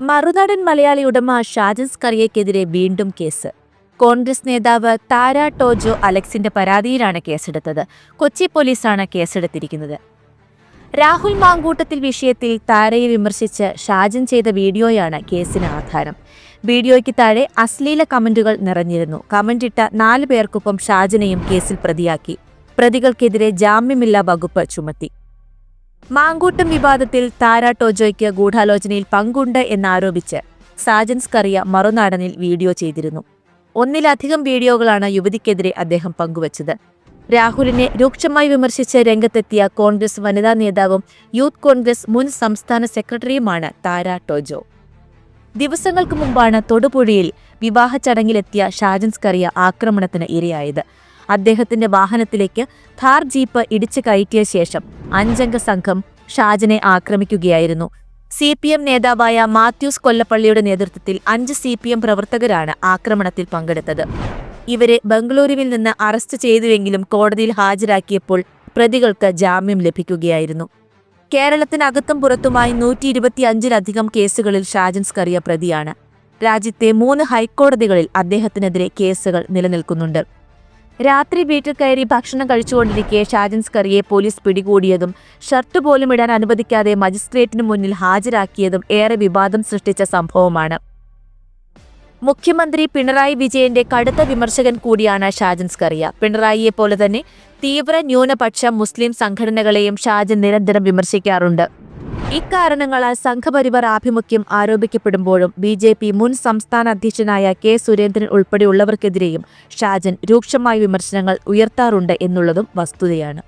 മറുനാടൻ മലയാളി ഉടമ ഷാജൻ സ്കറിയയ്ക്കെതിരെ വീണ്ടും കേസ്. കോൺഗ്രസ് നേതാവ് താര ടോജോ അലക്സിന്റെ പരാതിയിലാണ് കേസെടുത്തത്. കൊച്ചി പോലീസാണ് കേസെടുത്തിരിക്കുന്നത്. രാഹുൽ മാങ്കൂട്ടത്തിൽ വിഷയത്തിൽ താരയെ വിമർശിച്ച് ഷാജൻ ചെയ്ത വീഡിയോയാണ് കേസിന് ആധാരം. വീഡിയോയ്ക്ക് താഴെ അശ്ലീല കമന്റുകൾ നിറഞ്ഞിരുന്നു. കമന്റിട്ട നാല് പേർക്കൊപ്പം ഷാജനെയും കേസിൽ പ്രതിയാക്കി. പ്രതികൾക്കെതിരെ ജാമ്യമില്ലാ വകുപ്പ് ചുമത്തി. മാങ്കൂട്ടം വിവാദത്തിൽ താര ടോജോയ്ക്ക് ഗൂഢാലോചനയിൽ പങ്കുണ്ട് എന്നാരോപിച്ച് സാജൻസ് കറിയ മറുനാടനിൽ വീഡിയോ ചെയ്തിരുന്നു. ഒന്നിലധികം വീഡിയോകളാണ് യുവതിക്കെതിരെ അദ്ദേഹം പങ്കുവച്ചത്. രാഹുലിനെ രൂക്ഷമായി വിമർശിച്ച് രംഗത്തെത്തിയ കോൺഗ്രസ് വനിതാ നേതാവും യൂത്ത് കോൺഗ്രസ് മുൻ സംസ്ഥാന സെക്രട്ടറിയുമാണ് താര ടോജോ. ദിവസങ്ങൾക്ക് മുമ്പാണ് തൊടുപുഴയിൽ വിവാഹ ചടങ്ങിലെത്തിയ ഷാജൻസ് കറിയ ആക്രമണത്തിന് ഇരയായത്. അദ്ദേഹത്തിന്റെ വാഹനത്തിലേക്ക് ഥാർ ജീപ്പ് ഇടിച്ചു കയറ്റിയ ശേഷം അഞ്ചംഗ സംഘം ഷാജനെ ആക്രമിക്കുകയായിരുന്നു. സി പി എം നേതാവായ മാത്യൂസ് കൊല്ലപ്പള്ളിയുടെ നേതൃത്വത്തിൽ അഞ്ച് സി പി എം പ്രവർത്തകരാണ് ആക്രമണത്തിൽ പങ്കെടുത്തത്. ഇവരെ ബംഗളൂരുവിൽ നിന്ന് അറസ്റ്റ് ചെയ്തുവെങ്കിലും കോടതിയിൽ ഹാജരാക്കിയപ്പോൾ പ്രതികൾക്ക് ജാമ്യം ലഭിക്കുകയായിരുന്നു. കേരളത്തിനകത്തും പുറത്തുമായി നൂറ്റി ഇരുപത്തിയഞ്ചിലധികം കേസുകളിൽ ഷാജൻ സ്കറിയ പ്രതിയാണ്. രാജ്യത്തെ മൂന്ന് ഹൈക്കോടതികളിൽ അദ്ദേഹത്തിനെതിരെ കേസുകൾ നിലനിൽക്കുന്നുണ്ട്. രാത്രി വീട്ടിൽ കയറി ഭക്ഷണം കഴിച്ചുകൊണ്ടിരിക്കെ ഷാജൻസ് സ്കറിയെ പോലീസ് പിടികൂടിയതും ഷർട്ട് പോലും ഇടാൻ അനുവദിക്കാതെ മജിസ്ട്രേറ്റിന് മുന്നിൽ ഹാജരാക്കിയതും ഏറെ വിവാദം സൃഷ്ടിച്ച സംഭവമാണ്. മുഖ്യമന്ത്രി പിണറായി വിജയന്റെ കടുത്ത വിമർശകൻ കൂടിയാണ് ഷാജൻസ് കറിയ. പിണറായിയെ പോലെ തന്നെ തീവ്ര ന്യൂനപക്ഷ മുസ്ലിം സംഘടനകളെയും ഷാജൻ നിരന്തരം വിമർശിക്കാറുണ്ട്. ഇക്കാരണങ്ങളാൽ സംഘപരിവാർ ആഭിമുഖ്യം ആരോപിക്കപ്പെടുമ്പോഴും ബി ജെ പി മുൻ സംസ്ഥാന അധ്യക്ഷനായ കെ സുരേന്ദ്രൻ ഉൾപ്പെടെയുള്ളവർക്കെതിരെയും ഷാജൻ രൂക്ഷമായ വിമർശനങ്ങൾ ഉയർത്താറുണ്ട് എന്നുള്ളതും വസ്തുതയാണ്